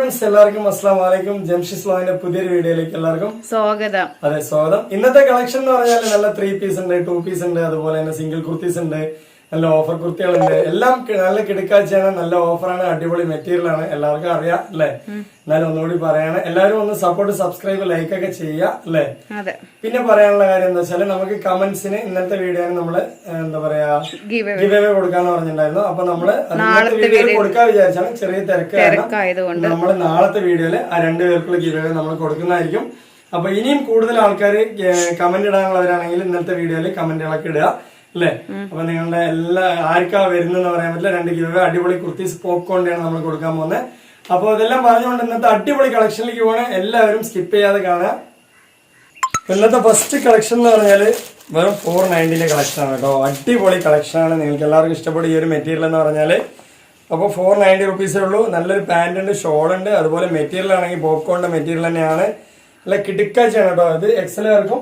Friends എല്ലാവർക്കും അസ്സാം വലൈക്കും ജംഷിസ് ലോയിന്റെ പുതിയൊരു വീഡിയോയിലേക്ക് എല്ലാവർക്കും സ്വാഗതം. അതെ സ്വാഗതം. ഇന്നത്തെ കളക്ഷൻ എന്ന് പറഞ്ഞാൽ നല്ല ത്രീ പീസ് ഉണ്ട് ടു പീസ് ഉണ്ട് അതുപോലെ തന്നെ സിംഗിൾ കുർത്തീസ് ഉണ്ട്. നല്ല ഓഫർ കുർത്തികളുണ്ട്. എല്ലാം നല്ല കിടക്കാഴ്ചയാണ് നല്ല ഓഫറാണ് അടിപൊളി മെറ്റീരിയൽ ആണ്. എല്ലാവർക്കും അറിയാം അല്ലെ? എന്നാലും ഒന്നുകൂടി പറയാണ്. എല്ലാവരും ഒന്ന് സപ്പോർട്ട് സബ്സ്ക്രൈബ് ലൈക്ക് ഒക്കെ ചെയ്യുക അല്ലെ? പിന്നെ പറയാനുള്ള കാര്യം എന്താ വെച്ചാൽ നമുക്ക് കമന്റ്സിന് ഇന്നത്തെ വീഡിയോ നമ്മൾ എന്താ പറയാ ഗീവ് അവേ കൊടുക്കാന്ന് പറഞ്ഞിട്ടുണ്ടായിരുന്നു. അപ്പൊ നമ്മൾ വീഡിയോ കൊടുക്കാൻ വിചാരിച്ചാണ് ചെറിയ തിരക്ക് നമ്മൾ തിരക്കായതുകൊണ്ട്. നമ്മൾ നാളത്തെ വീഡിയോയിൽ ആ രണ്ടു പേർക്കുള്ള ഗിവ് അവേ നമ്മൾ കൊടുക്കുന്നതായിരിക്കും. അപ്പൊ ഇനിയും കൂടുതൽ ആൾക്കാർ കമന്റ് ഇടാനുള്ളവരാണെങ്കിൽ ഇന്നത്തെ വീഡിയോയിൽ കമന്റുകളൊക്കെ ഇടുക. അല്ലേ? അപ്പൊ നിങ്ങളുടെ എല്ലാ ആർക്കാ വരുന്നെന്ന് പറയാൻ പറ്റില്ല. രണ്ട് അവേ അടിപൊളി കുർത്തീസ് പോപ്കോണിന്റെയാണ് നമ്മൾ കൊടുക്കാൻ പോകുന്നത്. അപ്പോൾ ഇതെല്ലാം പറഞ്ഞുകൊണ്ട് ഇന്നത്തെ അടിപൊളി കളക്ഷനിലേക്ക് പോകണേ എല്ലാവരും സ്കിപ്പ് ചെയ്യാതെ കാണുക. ഇന്നത്തെ ഫസ്റ്റ് കളക്ഷൻ എന്ന് പറഞ്ഞാൽ വെറും ഫോർ നയന്റിന്റെ കളക്ഷൻ ആണ് കേട്ടോ. അടിപൊളി കളക്ഷൻ ആണ്. നിങ്ങൾക്ക് എല്ലാവർക്കും ഇഷ്ടപ്പെടും ഈ ഒരു മെറ്റീരിയൽ എന്ന് പറഞ്ഞാൽ അപ്പോൾ ഫോർ നയന്റി റുപ്പീസേ ഉള്ളൂ. നല്ലൊരു പാന്റ് ഉണ്ട് ഷോൾ ഉണ്ട്. അതുപോലെ മെറ്റീരിയൽ ആണെങ്കിൽ പോപ്കോണിന്റെ മെറ്റീരിയൽ തന്നെയാണ്. അല്ല കിടുക്കാഴ്ചയാണ് കേട്ടോ. ഇത് എക്സലുകാർക്കും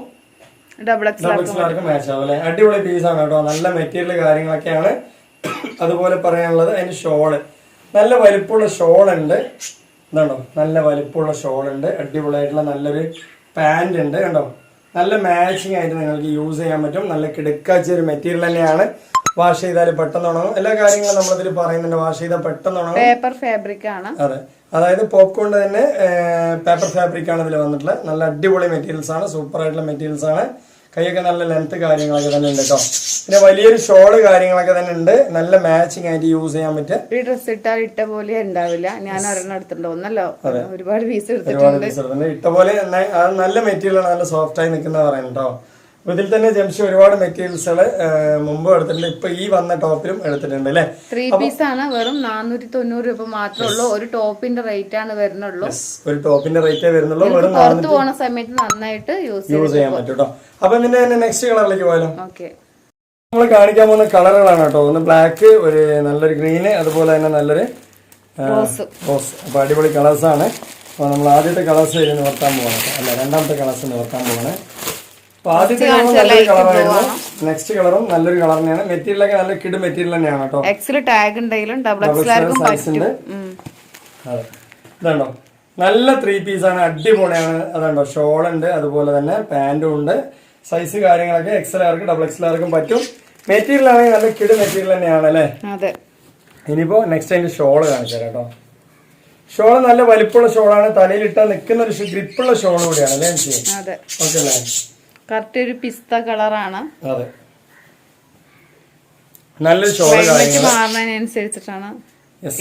ഡബിൾ എക്സ് എക്സലുകാർക്കും മാച്ച് ആവും അടിപൊളി അടിപൊളി ആണ് കേട്ടോ. നല്ല മെറ്റീരിയൽ കാര്യങ്ങളൊക്കെയാണ്. അതുപോലെ പറയാനുള്ളത് അതിന് ഷോൾ നല്ല വലിപ്പുള്ള ഷോൾ ഉണ്ട്. ഇതാണോ? നല്ല വലിപ്പുള്ള ഷോൾ ഉണ്ട്. അടിപൊളിയായിട്ടുള്ള നല്ലൊരു പാന്റ് ഉണ്ട്. കണ്ടോ? നല്ല മാച്ചിങ് ആയിട്ട് നിങ്ങൾക്ക് യൂസ് ചെയ്യാൻ പറ്റും. നല്ല കിടക്കാച്ച ഒരു മെറ്റീരിയൽ തന്നെയാണ്. വാഷ് ചെയ്താൽ പെട്ടെന്ന് ഉണങ്ങും. എല്ലാ കാര്യങ്ങളും നമ്മളതിൽ പറയുന്നുണ്ട്. വാഷ് ചെയ്താൽ പെട്ടെന്ന് ഉണങ്ങും. പേപ്പർ ഫാബ്രിക് ആണ്. അതെ. അതായത് പോപ്കോണിന്റെ തന്നെ പേപ്പർ ഫാബ്രിക് ആണ് ഇതിൽ വന്നിട്ടുള്ളത് നല്ല അടിപൊളി മെറ്റീരിയൽസ് ആണ്. സൂപ്പർ ആയിട്ടുള്ള മെറ്റീരിയൽസ് ആണ്. കൈയൊക്കെ നല്ല ലെങ്ത് കാര്യങ്ങളൊക്കെ തന്നെ ഉണ്ട് കേട്ടോ. പിന്നെ വലിയൊരു ഷോൾ കാര്യങ്ങളൊക്കെ തന്നെ ഉണ്ട്. നല്ല മാച്ചിങ് ആയിട്ട് യൂസ് ചെയ്യാൻ പറ്റും. ഈ ഡ്രസ് ഇട്ടാൽ ഇട്ട പോലെ ഉണ്ടാവില്ല. ഞാൻ ഒരെണ്ണം എടുത്തിട്ടുണ്ട്. ഒന്നല്ലോ ഒരുപാട് പീസ് എടുത്തിട്ടുണ്ട്. ഇട്ട പോലെ നല്ല മെറ്റീരിയൽ ആണ്. നല്ല സോഫ്റ്റ് ആയി നിൽക്കുന്ന പറയുന്നത് അപ്പൊ ഇതിൽ തന്നെ ജംഷി ഒരുപാട് മെറ്റീരിയൽസുകൾ മുമ്പ് എടുത്തിട്ടുണ്ട്. ഇപ്പൊ ഈ വന്ന ടോപ്പിലും എടുത്തിട്ടുണ്ട് അല്ലേ? ത്രീ പീസ് ആണ്. വെറും നാനൂറ്റി തൊണ്ണൂറ് രൂപ മാത്രമേ ഉള്ളൂ. ഒരു ടോപ്പിന്റെ റേറ്റ് ആണ് വരുന്നുള്ളൂ. ഒരു ടോപ്പിന്റെ റേറ്റേ വരുന്നുള്ളൂ. വെറും പുറത്ത് പോണ സമയത്ത് നന്നായിട്ട് യൂസ് യൂസ് ചെയ്യാൻ പറ്റും കേട്ടോ അപ്പൊ ഇതിന്റെ തന്നെ നെക്സ്റ്റ് കളറിലേക്ക് പോയാലോ? ഓക്കെ നമ്മൾ കാണിക്കാൻ പോകുന്ന കളറുകളാണ് കേട്ടോ ഒന്ന് ബ്ലാക്ക് ഒരു നല്ലൊരു ഗ്രീന് അതുപോലെ തന്നെ നല്ലൊരു റോസ് അപ്പൊ അടിപൊളി കളേഴ്സാണ് അപ്പൊ നമ്മൾ ആദ്യത്തെ കളേഴ്സ് നിവർത്താൻ പോകണം അല്ല രണ്ടാമത്തെ കളേഴ്സ് നിവർത്താൻ പോകണേ അപ്പൊ ആദ്യത്തെ കളർ നല്ലൊരു കളറായിരുന്നു നെക്സ്റ്റ് കളറും നല്ലൊരു കളർ തന്നെയാണ്. മെറ്റീരിയൽ ഒക്കെ നല്ല കിഡ് മെറ്റീരിയൽ തന്നെയാണ് കേട്ടോ. എക്സിൽ ടാഗ് ഉണ്ടെങ്കിലും ഡബിൾ എക്സ് ആർക്കും സൈസ് ഉണ്ട്. അതെ. ഇതുണ്ടോ? നല്ല ത്രീ പീസ് ആണ് അടിപൊളിയാണ്. അതുണ്ടോ? ഷോൾ ഉണ്ട് അതുപോലെ തന്നെ പാന്റും ഉണ്ട്. സൈസ് കാര്യങ്ങളൊക്കെ എക്സൽ ആർക്കും ഡബിൾ എക്സൽ ആർക്കും പറ്റും. മെറ്റീരിയൽ ആണെങ്കിൽ നല്ല കിഡ് മെറ്റീരിയൽ തന്നെയാണ് അല്ലേ? ഇനിയിപ്പോ നെക്സ്റ്റ് അതിന്റെ ഷോൾ കാണിച്ചു തരാം കേട്ടോ. ഷോൾ നല്ല വലിപ്പമുള്ള ഷോളാണ് തലയിലിട്ടാൽ നിൽക്കുന്ന ഒരു ഗ്രിപ്പുള്ള ഷോൾ കൂടിയാണ് അല്ലേ ഓക്കെ അല്ലേ? കറക്റ്റ് ഒരു പിസ്ത കളറാണ്. അതെ. നല്ലൊരു ഷോൾ മാറുന്നതിനനുസരിച്ചിട്ടാണ്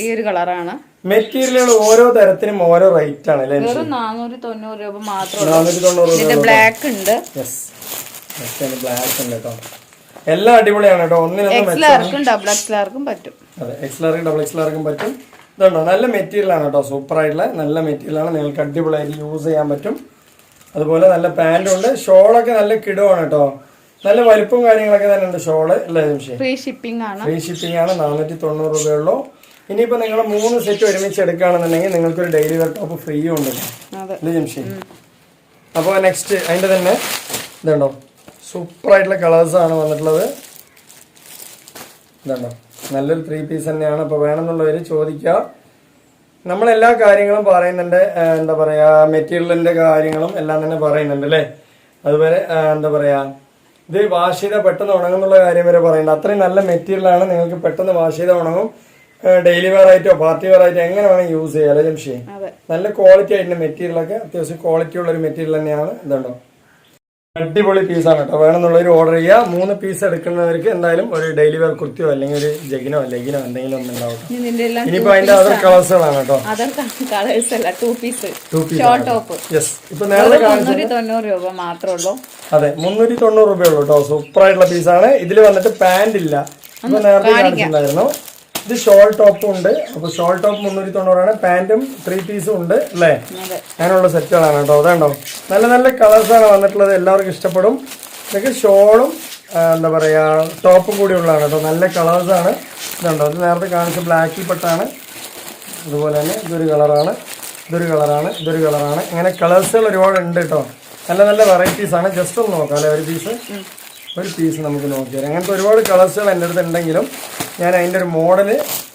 ഈ ഒരു കളറാണ്. മെറ്റീരിയലുകൾ ഓരോ തരത്തിനും ഓരോ റേറ്റ് ആണ് അല്ലേ വെറും നാനൂറ്റി തൊണ്ണൂറ് രൂപ മാത്രമേ ബ്ലാക്ക് ഉണ്ട്. ബ്ലാക്ക് ഉണ്ട് കേട്ടോ. എല്ലാം അടിപൊളിയാണ് കേട്ടോ. ഒന്നിനും ഡബിൾ എക്സ്ലാർക്കും പറ്റും. അതെ എക്സ്ലാർക്കും ഡബിൾ എക്സ്ലാർക്കും പറ്റും. ഇതുണ്ടോ? നല്ല മെറ്റീരിയൽ ആണ് കേട്ടോ. സൂപ്പർ ആയിട്ടുള്ള നല്ല മെറ്റീരിയൽ ആണ്. നിങ്ങൾക്ക് അടിപൊളിയായിട്ട് യൂസ് ചെയ്യാൻ പറ്റും. അതുപോലെ നല്ല പാന്റും ഉണ്ട് ഷോളൊക്കെ നല്ല കിടുവാണ് കേട്ടോ. നല്ല വലിപ്പവും കാര്യങ്ങളൊക്കെ തന്നെ ഉണ്ട് ഷോൾ അല്ലേ ഫ്രീ ഷിപ്പിംഗ് ആണ്. ഫ്രീ ഷിപ്പിംഗ് ആണ്. നാനൂറ്റി തൊണ്ണൂറ് രൂപയുള്ളൂ ഇനിയിപ്പോ നിങ്ങൾ മൂന്ന് സെറ്റ് ഒരുമിച്ച് എടുക്കുകയാണെന്നുണ്ടെങ്കിൽ നിങ്ങൾക്ക് ഒരു ഡെയിലി വെയർ ടോപ്പ് ഫ്രീയും ഉണ്ട്. അല്ലേ ജംഷി? അപ്പോൾ നെക്സ്റ്റ് അതിന്റെ തന്നെ ഇതുണ്ടോ? സൂപ്പർ ആയിട്ടുള്ള കളേഴ്സ് ആണ് വന്നിട്ടുള്ളത്. ഇതുണ്ടോ? നല്ലൊരു ത്രീ പീസ് തന്നെയാണ്. അപ്പോൾ വേണമെന്നുള്ളവർ ചോദിക്കുക നമ്മൾ എല്ലാ കാര്യങ്ങളും പറയുന്നുണ്ട് എന്താ പറയാ മെറ്റീരിയലിന്റെ കാര്യങ്ങളും എല്ലാം തന്നെ പറയുന്നുണ്ട് അല്ലേ? അതുപോലെ എന്താ പറയാ ഇത് വാഷ് ചെയ്താൽ പെട്ടെന്ന് ഉണങ്ങുന്നുള്ള കാര്യം വരെ പറയുന്നുണ്ട്. അത്രയും നല്ല മെറ്റീരിയലാണ് നിങ്ങൾക്ക് പെട്ടെന്ന് വാഷ് ചെയ്താൽ ഉണങ്ങും. ഡെയിലി വെയർ ആയിട്ടോ പാർട്ടി വെയർ ആയിട്ടോ എങ്ങനെ വേണമെങ്കിൽ യൂസ് ചെയ്യാം അല്ലേ ജംഷി? നല്ല ക്വാളിറ്റി ആയിട്ടുള്ള മെറ്റീരിയലൊക്കെ അത്യാവശ്യം ക്വാളിറ്റി ഉള്ള ഒരു മെറ്റീരിയൽ തന്നെയാണ് ഇതുണ്ടോ? അടിപൊളി പീസാണ് കേട്ടോ. വേണമെന്നുള്ളവർ ഓർഡർ ചെയ്യുക. മൂന്ന് പീസ് എടുക്കുന്നവർക്ക് എന്തായാലും ഒരു ഡെയിലി വെയർ കുർത്തിയോ അല്ലെങ്കിൽ ഒരു ജഗിനോ ലെഗിനോ എന്തെങ്കിലും ഒന്നും ഉണ്ടാവും ഇനി ഇതിന്റെ എല്ലാം ഇനിയിപ്പോ അതിന്റെ അതർ കളേഴ്സുകളാണ് കേട്ടോ. അതർ കളേഴ്സ് അല്ല two piece short top yes ഇപ്പൊ നേരത്തെ മുന്നൂറ്റി തൊണ്ണൂറ് രൂപ മാത്രമേ ഉള്ളൂ. അതെ മുന്നൂറ്റി തൊണ്ണൂറ് രൂപയുള്ളൂ കേട്ടോ. സൂപ്പർ ആയിട്ടുള്ള പീസാണ് ഇതിൽ വന്നിട്ട് പാന്റ് ഇല്ല. ഇപ്പൊ നേരത്തെ കാണിച്ചിട്ടുണ്ടായിരുന്നു. ഇത് ഷോൾ ടോപ്പും ഉണ്ട്. അപ്പൊ ഷോൾ ടോപ്പ് മുന്നൂറ്റി തൊണ്ണൂറാണ്. പാന്റും ത്രീ പീസും ഉണ്ട് അല്ലേ? അതെ. അങ്ങനെയുള്ള സെറ്റുകളാണ് കേട്ടോ. അതാണ്ടോ നല്ല നല്ല കളേഴ്സാണ് വന്നിട്ടുള്ളത്. എല്ലാവർക്കും ഇഷ്ടപ്പെടും. ഇതൊക്കെ ഷോളും എന്താ പറയാ ടോപ്പും കൂടി ഉള്ളതാണ് കേട്ടോ. നല്ല കളേഴ്സാണ് ഇതുണ്ടോ? ഇത് നേരത്തെ കാണിച്ച ബ്ലാക്കിൽ പെട്ടാണ്. അതുപോലെ തന്നെ ഇതൊരു കളറാണ് ഇതൊരു കളറാണ് ഇതൊരു കളറാണ് ഇങ്ങനെ കളേഴ്സുകൾ ഒരുപാട് ഉണ്ട് കേട്ടോ. നല്ല നല്ല വെറൈറ്റീസ് ആണ്. ജസ്റ്റ് ഒന്ന് നോക്കാം അല്ലേ? ഒരു പീസ് ഒരു പീസ് നമുക്ക് നോക്കിയാൽ അങ്ങനത്തെ ഒരുപാട് കളേഴ്സുകൾ എന്റെ അടുത്ത് ഉണ്ടെങ്കിലും ഞാൻ അതിന്റെ ഒരു മോഡൽ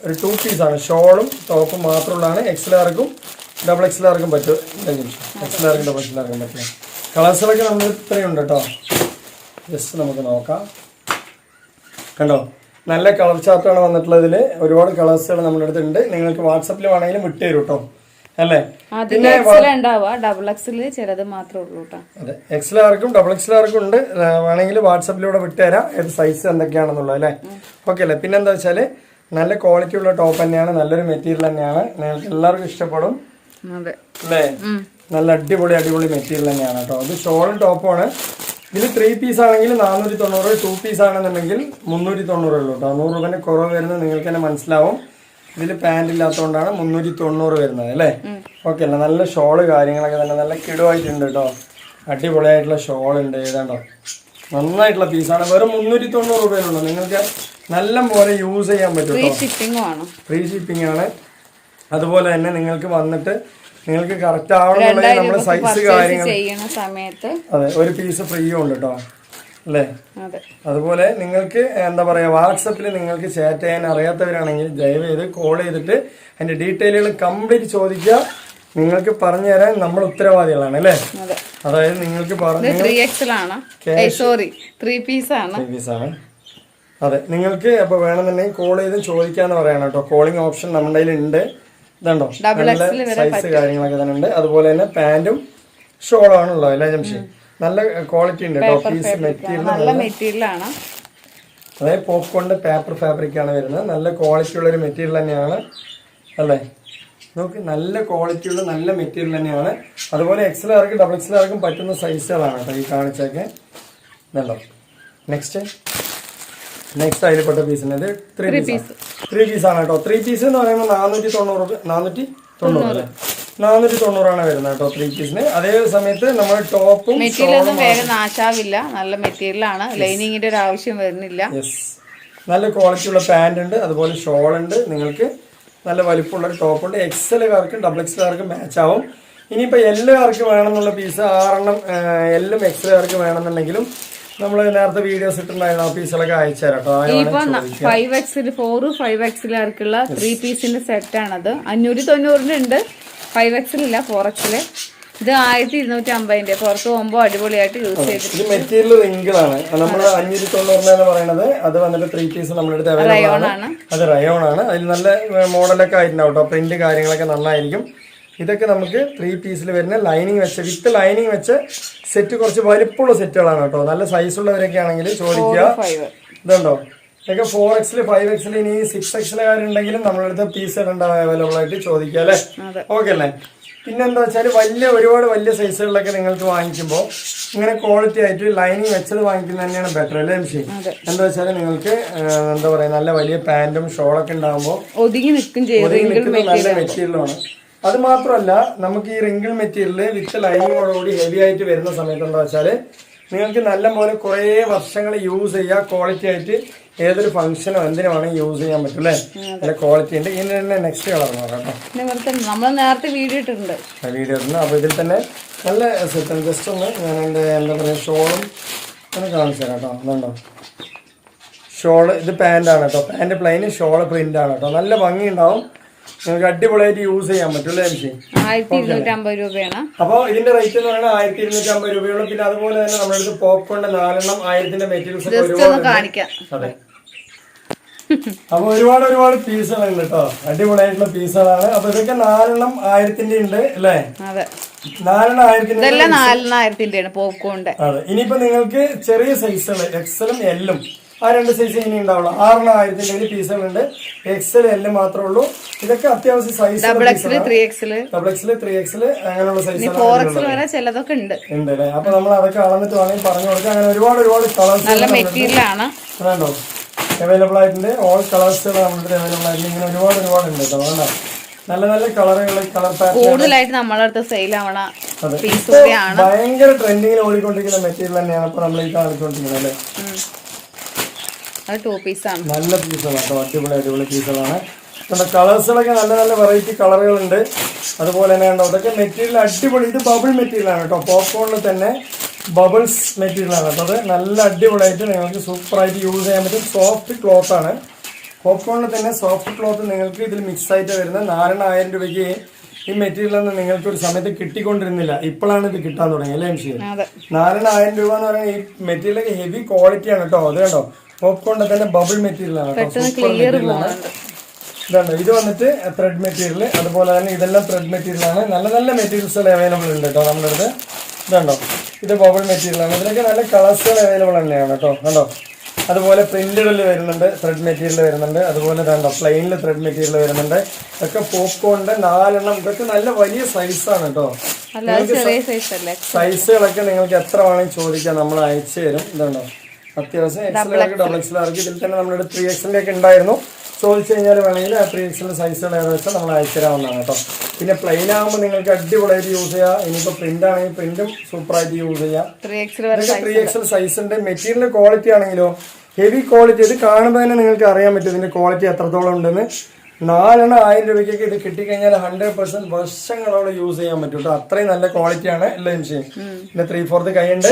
ഒരു ടു പീസാണ് ഷോളും ടോപ്പും മാത്രമുള്ളതാണ്. എക്സലാർക്കും ഡബിൾ എക്സിലാർക്കും പറ്റും. എക്സിലാർക്കും ഡബിൾ എക്സിലാർക്കും പറ്റും കളേഴ്സിലൊക്കെ നമ്മൾ ഇത്രയും ഉണ്ട് കേട്ടോ. ജസ്റ്റ് നമുക്ക് നോക്കാം. കണ്ടോ? നല്ല കളർ ചാർട്ടാണ് വന്നിട്ടുള്ളതിൽ ഒരുപാട് കളേഴ്സുകൾ നമ്മുടെ അടുത്തുണ്ട്. നിങ്ങൾക്ക് വാട്സപ്പിൽ വേണമെങ്കിലും വിട്ടുതരും കേട്ടോ. അല്ലേ? ഡബിൾ എക്സിൽ ചിലത് മാത്രമേ ഉള്ളൂ അതെ. എക്സിലാർക്കും ഡബിൾ എക്സിലാർക്കും ഉണ്ട്. വേണമെങ്കിൽ വാട്സപ്പിലൂടെ വിട്ടുതരാം. ഏത് സൈസ് എന്തൊക്കെയാണെന്നുള്ളത് അല്ലേ? ഓക്കെ അല്ലേ? പിന്നെന്താ വെച്ചാൽ നല്ല ക്വാളിറ്റി ഉള്ള ടോപ്പ് തന്നെയാണ് നല്ലൊരു മെറ്റീരിയൽ തന്നെയാണ്. നിങ്ങൾക്ക് എല്ലാവർക്കും ഇഷ്ടപ്പെടും. അല്ലേ? നല്ല അടിപൊളി അടിപൊളി മെറ്റീരിയൽ തന്നെയാണ് കേട്ടോ. അത് ഷോളും ടോപ്പാണ് ഇതിൽ ത്രീ പീസ് ആണെങ്കിൽ നാനൂറ്റി തൊണ്ണൂറ് ടു പീസ് ആണെന്നുണ്ടെങ്കിൽ മുന്നൂറ്റി തൊണ്ണൂറ് ഉള്ളൂ കേട്ടോ. നൂറ് രൂപേന്റെ കുറവ് വരുന്നത് നിങ്ങൾക്ക് തന്നെ മനസ്സിലാവും. ഇതിൽ പാന്റ് ഇല്ലാത്തതുകൊണ്ടാണ് മുന്നൂറ്റി തൊണ്ണൂറ് വരുന്നത് അല്ലേ? ഓക്കെ അല്ല നല്ല ഷോൾ കാര്യങ്ങളൊക്കെ തന്നെ നല്ല കിടുവായിട്ടുണ്ട് കേട്ടോ അടിപൊളിയായിട്ടുള്ള ഷോൾ ഉണ്ട് ഏതാണ്ടോ. നന്നായിട്ടുള്ള പീസാണ് വെറും മുന്നൂറ്റി തൊണ്ണൂറ് രൂപയിലുള്ളൂ നിങ്ങൾക്ക് നല്ല പോലെ യൂസ് ചെയ്യാൻ പറ്റും ഫ്രീ ഷിപ്പിംഗ് ആണ്. അതുപോലെ തന്നെ നിങ്ങൾക്ക് വന്നിട്ട് നിങ്ങൾക്ക് കറക്റ്റ് ആവണമെന്നുണ്ടെങ്കിൽ നമ്മുടെ സൈസ് കാര്യങ്ങൾ അതെ ഒരു പീസ് ഫ്രീ ഉണ്ട് കേട്ടോ അല്ലേ? അതെ. അതുപോലെ നിങ്ങൾക്ക് എന്താ പറയുക വാട്സപ്പിൽ നിങ്ങൾക്ക് ചാറ്റ് ചെയ്യാൻ അറിയാത്തവരാണെങ്കിൽ ദയവ് ചെയ്ത് കോൾ ചെയ്തിട്ട് അതിന്റെ ഡീറ്റെയിലുകൾ കംപ്ലീറ്റ് ചോദിക്കുക. നിങ്ങൾക്ക് പറഞ്ഞു തരാൻ നമ്മൾ ഉത്തരവാദികളാണ് അല്ലേ? അതെ. അതായത് നിങ്ങൾക്ക് പറഞ്ഞു ത്രീ എക്സൽ ആണ് സോറി ത്രീ പീസ് ആണ്. അതെ നിങ്ങൾക്ക് അപ്പോൾ വേണമെന്നുണ്ടെങ്കിൽ കോൾ ചെയ്ത് ചോദിക്കാന്ന് പറയണം കേട്ടോ. കോളിംഗ് ഓപ്ഷൻ നമ്മുടെ ഉണ്ട് ഇതുണ്ടോ? സൈസ് കാര്യങ്ങളൊക്കെ തന്നെ ഉണ്ട്. അതുപോലെ തന്നെ പാന്റും ഷോളാണ് ഉള്ളത് അല്ലേ ജംഷി നല്ല ക്വാളിറ്റി ഉണ്ട്. പീസ് മെറ്റീരിയൽ നല്ല മെറ്റീരിയൽ ആണ്. അതായത് പോപ്കോണിന്റെ പേപ്പർ ഫാബ്രിക് ആണ് വരുന്നത്. നല്ല ക്വാളിറ്റി ഉള്ള ഒരു മെറ്റീരിയൽ തന്നെയാണ്. അല്ലേ? നോക്ക് നല്ല ക്വാളിറ്റി ഉള്ള നല്ല മെറ്റീരിയൽ തന്നെയാണ്. അതുപോലെ എക്സൽ ആർക്കും ഡബിൾ എക്സൽ ആർക്കും പറ്റുന്ന സൈസുകളാണ് കേട്ടോ ഈ കാണിച്ചൊക്കെ നല്ല നെക്സ്റ്റ് നെക്സ്റ്റ് അതിൽപ്പെട്ട പീസിന് ഇത് ത്രീ പീസ് ത്രീ പീസ് ആണ് കേട്ടോ. ത്രീ പീസ് എന്ന് പറയുമ്പോൾ നാനൂറ്റി തൊണ്ണൂറ് നാനൂറ്റി തൊണ്ണൂറ് അല്ലേ? നാനൂറ്റി തൊണ്ണൂറാണ് വരുന്നത് കേട്ടോ ത്രീ പീസിന് അതേ സമയത്ത് നമ്മൾ ടോപ്പും മെറ്റീരിയൽ ഒന്നും വേഗം നാശാവില്ല. നല്ല മെറ്റീരിയൽ ആണ്. ലൈനിങ്ങിന്റെ ഒരു ആവശ്യം വരുന്നില്ല. നല്ല ക്വാളിറ്റി ഉള്ള പാന്റ് ഉണ്ട്. അതുപോലെ ഷോൾ ഉണ്ട്. നിങ്ങൾക്ക് നല്ല വലിപ്പമുള്ള ഒരു ടോപ്പ് ഉണ്ട്. എക്സ് എക്സലുകാർക്കും ഡബിൾ എക്സലുകാർക്കും മാച്ച് ആവും. ഇനിയിപ്പോൾ എല്ലാവർക്കും വേണമെന്നുള്ള പീസ് ആറെണ്ണം എല്ലും എക്സലുകാർക്ക് വേണമെന്നുണ്ടെങ്കിലും നമ്മൾ നേരത്തെ വീഡിയോസ് ഇട്ടിട്ടുണ്ടായിരുന്നു ആ പീസുകളൊക്കെ അയച്ചു തരാം. ഫൈവ് എക്സിൽ ഫോർ ഫൈവ് എക്സിലാർക്കുള്ള ത്രീ പീസിന്റെ സെറ്റ് ആണത്. അഞ്ഞൂറ്റി തൊണ്ണൂറിന് ഉണ്ട്. ഫൈവ് എക്സിലില്ല ഫോർ എക്സിൽ ഇത് ആയിരത്തി ഇരുന്നൂറ്റി അമ്പതിന്റെ പുറത്ത് പോകുമ്പോൾ അടിപൊളിയായിട്ട് യൂസ് ചെയ്തിട്ടുണ്ട്. ഇത് മെറ്റീരിയൽ റിങ്കിളാണ്. നമ്മൾ അഞ്ഞൂറ്റി തൊണ്ണൂറിനെന്ന് പറയുന്നത് അത് വന്നിട്ട് ത്രീ പീസ് നമ്മുടെ അടുത്ത് അവൈലബിൾ ആണ്. ആണ്. അത് റയോൺ ആണ്. അതിൽ നല്ല മോഡലൊക്കെ ആയിട്ടുണ്ടാവും കേട്ടോ. പ്രിന്റ് കാര്യങ്ങളൊക്കെ നന്നായിരിക്കും. ഇതൊക്കെ നമുക്ക് ത്രീ പീസിൽ വരുന്ന ലൈനിങ് വെച്ച് വിത്ത് ലൈനിങ് വെച്ച് സെറ്റ് കുറച്ച് വലിപ്പമുള്ള സെറ്റുകളാണ് കേട്ടോ. നല്ല സൈസ് ഉള്ളവരൊക്കെ ആണെങ്കിൽ ചോദിക്കുക. ഇതുണ്ടോ? ഇതൊക്കെ ഫോർ എക്സിൽ ഫൈവ് എക്സിൽ ഇനി സിക്സ് എക്സിലെ എക്സിലുകാരുണ്ടെങ്കിലും നമ്മുടെ അടുത്ത് പീസ് അവൈലബിൾ ആയിട്ട് ചോദിക്കുക അല്ലേ. ഓക്കെ അല്ലേ? പിന്നെന്താ വെച്ചാൽ വലിയ ഒരുപാട് വലിയ സൈസുകളിലൊക്കെ നിങ്ങൾക്ക് വാങ്ങിക്കുമ്പോൾ ഇങ്ങനെ ക്വാളിറ്റി ആയിട്ട് ലൈനിങ് വെച്ചത് വാങ്ങിക്കുന്നത് തന്നെയാണ് ബെറ്റർ അല്ലേ എം സി? എന്താ വെച്ചാൽ നിങ്ങൾക്ക് എന്താ പറയാ നല്ല വലിയ പാന്റും ഷോളൊക്കെ ഉണ്ടാകുമ്പോൾ ഒതുങ്ങി നിൽക്കുന്ന നല്ല മെറ്റീരിയലാണ് അത് മാത്രമല്ല നമുക്ക് ഈ റിങ്കിൾ മെറ്റീരിയൽ വിത്ത് ലൈനിങ്ങോടുകൂടി ഹെവി ആയിട്ട് വരുന്ന സമയത്ത് എന്താ വെച്ചാൽ നിങ്ങൾക്ക് നല്ല പോലെ കുറേ വർഷങ്ങൾ യൂസ് ചെയ്യുക ക്വാളിറ്റി ആയിട്ട് ഏതൊരു ഫംഗ്ഷനോ എന്തിനു വേണമെങ്കിൽ യൂസ് ചെയ്യാൻ പറ്റും അല്ലേ? നല്ല ക്വാളിറ്റി ഉണ്ട്. ഇതിന് തന്നെ നെക്സ്റ്റ് കളർ നോക്കാം നമ്മൾ നേരത്തെ വീഡിയോ ഇട്ടിട്ടുണ്ട്. വീഡിയോ ഇടുന്നു. അപ്പോൾ ഇതിൽ തന്നെ നല്ല സെറ്റ് ജസ്റ്റ് ഒന്ന് ഞാൻ എന്റെ എന്താ പറയുക ഷോളും ഒന്ന് കാണിച്ചു തരാം കേട്ടോ. അതുണ്ടോ ഷോൾ ഇത് പാന്റാണ് കേട്ടോ. പാന്റ് പ്ലെയിൻ ഷോൾ പ്രിന്റ് ആണ് കേട്ടോ. നല്ല ഭംഗി ഉണ്ടാവും നിങ്ങൾക്ക് അടിപൊളിയായിട്ട് യൂസ് ചെയ്യാൻ പറ്റുമല്ലേ എനിക്ക് ആയിരത്തി ഇരുന്നൂറ്റമ്പത് രൂപയാണ്. അപ്പോൾ ഇതിന്റെ റേറ്റ് എന്ന് പറയുന്നത് ആയിരത്തി ഇരുന്നൂറ്റി അമ്പത് രൂപയുള്ളൂ. പിന്നെ അതുപോലെ തന്നെ നമ്മുടെ അടുത്ത് പോപ്കോണിന്റെ നാലെണ്ണം ആയിരത്തിന്റെ മെറ്റീരിയൽസ് കാണിക്കാം. അതെ. അപ്പൊ ഒരുപാട് ഒരുപാട് പീസുകളുണ്ട് കേട്ടോ അടിപൊളിയായിട്ടുള്ള പീസുകളാണ് അപ്പൊ ഇതൊക്കെ നാലെണ്ണം ആയിരത്തിന്റെ ഉണ്ട് അല്ലേ? നാലെണ്ണം ആയിരത്തിന്റെ ഇനിയിപ്പോ നിങ്ങൾക്ക് ചെറിയ സൈസുകൾ എക്സലും എല്ലും ആ രണ്ട് സൈസ് ഇനി ഉണ്ടാവുള്ളൂ. ആറെണ്ണം ആയിരത്തിന്റെ ഒരു പീസുകളുണ്ട് എക്സൽ എൽ മാത്രമേ ഉള്ളൂ. ഇതൊക്കെ അത്യാവശ്യം size double XL three XL double three അങ്ങനെയുള്ള സൈസ് ഫോർ എക്സിൽ വരെ ചിലതൊക്കെ ഉണ്ട്. ഉണ്ട് അല്ലേ? അപ്പൊ നമ്മൾ അതൊക്കെ അളന്നിട്ട് വേണമെങ്കിൽ പറഞ്ഞു കൊടുക്കാം. അങ്ങനെ ഒരുപാട് ഒരുപാട് കളേഴ്സ് നല്ല മെറ്റീരിയൽ ആണ്. വേണ്ടോ? അവൈലബിൾ ആയിട്ടുണ്ട്. ഓൾ കളേഴ്സുകൾ നമ്മുടെ അവൈലബിൾ ആയിട്ടുണ്ട്. ഇങ്ങനെ ഒരുപാട് ഒരുപാട് ഉണ്ട് കേട്ടോ. വേണ്ട. നല്ല നല്ല കളറുകൾ കളർ കൂടുതലായിട്ട് നമ്മളെ അടുത്ത് സെയിൽ ആവണ ഭയങ്കര ട്രെൻഡിങ്ങിൽ ഓടിക്കൊണ്ടിരിക്കുന്ന മെറ്റീരിയൽ തന്നെയാണ് ഇപ്പൊ നമ്മൾ ഈ കാണിക്കൊണ്ടിരിക്കുന്നത് അല്ലേ? അത് ടു പീസാണ് നല്ല പീസുകളാണ് കേട്ടോ അടിപൊളി അടിപൊളി പീസുകളാണ് നമ്മുടെ കളേഴ്സുകളൊക്കെ നല്ല നല്ല വെറൈറ്റി കളറുകളുണ്ട് അതുപോലെ തന്നെ ഉണ്ടോ അതൊക്കെ മെറ്റീരിയൽ അടിപൊളി ഇത് ബബിൾ മെറ്റീരിയലാണ് കേട്ടോ. പോപ്കോണിൽ തന്നെ ബബിൾസ് മെറ്റീരിയലാണ് കേട്ടോ അത്. നല്ല അടിപൊളിയായിട്ട് നിങ്ങൾക്ക് സൂപ്പറായിട്ട് യൂസ് ചെയ്യാൻ പറ്റും. സോഫ്റ്റ് ക്ലോത്ത് ആണ്. പോപ്കോണിൽ തന്നെ സോഫ്റ്റ് ക്ലോത്ത് നിങ്ങൾക്ക് ഇതിൽ മിക്സ് ആയിട്ട് വരുന്ന നാലെണ്ണ ആയിരം രൂപയ്ക്ക് ഈ മെറ്റീരിയൽ ഒന്നും നിങ്ങൾക്ക് ഒരു സമയത്ത് കിട്ടിക്കൊണ്ടിരുന്നില്ല. ഇപ്പോഴാണ് ഇത് കിട്ടാൻ തുടങ്ങിയത് അല്ലേ അതെ. നാലെണ്ണായിരം രൂപ എന്ന് പറയുന്നത് ഈ മെറ്റീരിയലൊക്കെ ഹെവി ക്വാളിറ്റിയാണ് കേട്ടോ. അത് കണ്ടോ പോപ്കോണിന്റെ തന്നെ ബബിൾ പോകുന്നുണ്ട് ഇതുണ്ട് ഇത് വന്നിട്ട് ത്രെഡ് മെറ്റീരിയൽ അതുപോലെ തന്നെ ഇതെല്ലാം ത്രെഡ് മെറ്റീരിയൽ ആണ്. നല്ല നല്ല മെറ്റീരിയൽസ് അവൈലബിൾ ഉണ്ട് കേട്ടോ നമ്മുടെ അടുത്ത്. ഇതുണ്ടോ? ഇത് ബബിൾ മെറ്റീരിയൽ ആണ്. ഇതിലൊക്കെ നല്ല കളേഴ്സുകൾ അവൈലബിൾ തന്നെയാണ് കേട്ടോ. കണ്ടോ? അതുപോലെ പ്രിന്റുകളിൽ വരുന്നുണ്ട് ത്രെഡ് മെറ്റീരിയൽ വരുന്നുണ്ട്. അതുപോലെ കണ്ടോ പ്ലെയിനിൽ ത്രെഡ് മെറ്റീരിയൽ വരുന്നുണ്ട്. ഇതൊക്കെ പോപ്കോണിന്റെ നാലെണ്ണം. ഇതൊക്കെ നല്ല വലിയ സൈസാണ് കേട്ടോ. സൈസുകളൊക്കെ നിങ്ങൾക്ക് എത്ര വേണമെങ്കിൽ ചോദിക്കാം. നമ്മൾ അയച്ചു തരും. ഇതുണ്ടോ? അത്യാവശ്യം എക്സലാർക്ക് ഡബിൾ എക്സൽ എക്സലാർക്ക് ഇതിൽ തന്നെ നമ്മുടെ ത്രീ എക്സലിലേക്ക് ഉണ്ടായിരുന്നു. ചോദിച്ചു കഴിഞ്ഞാൽ വേണമെങ്കിൽ ആ ത്രീ എക്സലിന്റെ സൈസുകൾ ഏതാ വെച്ചാൽ നമ്മൾ അയച്ചു തരാവുന്നതാണ് കേട്ടോ. പിന്നെ പ്ലെയിൻ ആകുമ്പോൾ നിങ്ങൾക്ക് അടിപൊളിയായിട്ട് യൂസ് ചെയ്യാം. ഇനിയിപ്പോൾ പ്രിന്റ് ആണെങ്കിൽ പ്രിന്റും സൂപ്പറായിട്ട് യൂസ് ചെയ്യാം. എക്സിൽ ഇതൊക്കെ ത്രീ എക്സൽ സൈസിന്റെ മെറ്റീരിയൽ ക്വാളിറ്റി ആണെങ്കിലോ ഹെവി ക്വാളിറ്റി ഇത് കാണുമ്പോൾ തന്നെ നിങ്ങൾക്ക് അറിയാൻ പറ്റും ഇതിന്റെ ക്വാളിറ്റി എത്രത്തോളം ഉണ്ടെന്ന്. നാലെണ്ണം ആയിരം രൂപയ്ക്കൊക്കെ ഇത് കിട്ടിക്കഴിഞ്ഞാൽ ഹൺഡ്രഡ് പെർസെന്റ് വർഷങ്ങളോളം യൂസ് ചെയ്യാൻ പറ്റും കേട്ടോ അത്രയും നല്ല ക്വാളിറ്റിയാണ് എല്ലാ വിഷയം പിന്നെ ത്രീ ഫോർത്ത് കൈയുണ്ട്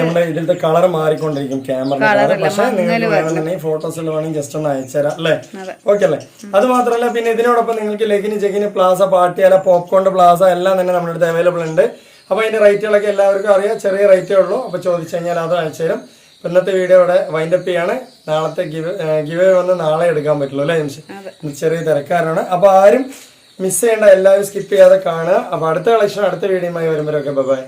നമ്മുടെ ഇതിന്റെ കളർ മാറിക്കൊണ്ടിരിക്കും ക്യാമറ പക്ഷെ നിങ്ങൾക്ക് വേണമെന്നുണ്ടെങ്കിൽ ഫോട്ടോസിൽ വേണമെങ്കിൽ ജസ്റ്റ് ഒന്ന് അയച്ചുതരാം അല്ലേ? ഓക്കെ അല്ലേ? അത് മാത്രമല്ല പിന്നെ ഇതിനോടൊപ്പം നിങ്ങൾക്ക് ലെഗിന് ചെഗിന് പ്ലാസ പാട്ടിയാല പോപ്കോൺ പ്ലാസ എല്ലാം തന്നെ നമ്മുടെ അടുത്ത് അവൈലബിൾ ഉണ്ട്. അപ്പൊ അതിന്റെ റേറ്റുകളൊക്കെ എല്ലാവർക്കും അറിയാം. ചെറിയ റേറ്റേ ഉള്ളൂ. അപ്പൊ ചോദിച്ചു കഴിഞ്ഞാൽ അത് അയച്ചു തരും. ഇന്നത്തെ വീഡിയോ ഇവിടെ വൈൻഡപ്പ് ചെയ്യാണ്. നാളത്തെ ഗിവ് ഗിവ് വന്ന് നാളെ എടുക്കാൻ പറ്റുള്ളൂ അല്ലേ ഇന്ന് ചെറിയ തിരക്കാരാണ് അപ്പൊ ആരും മിസ് ചെയ്യേണ്ട എല്ലാവരും സ്കിപ്പ് ചെയ്യാതെ കാണുക. അപ്പൊ അടുത്ത കളക്ഷൻ അടുത്ത വീഡിയോയുമായി വരുമ്പോഴൊക്കെ ബൈ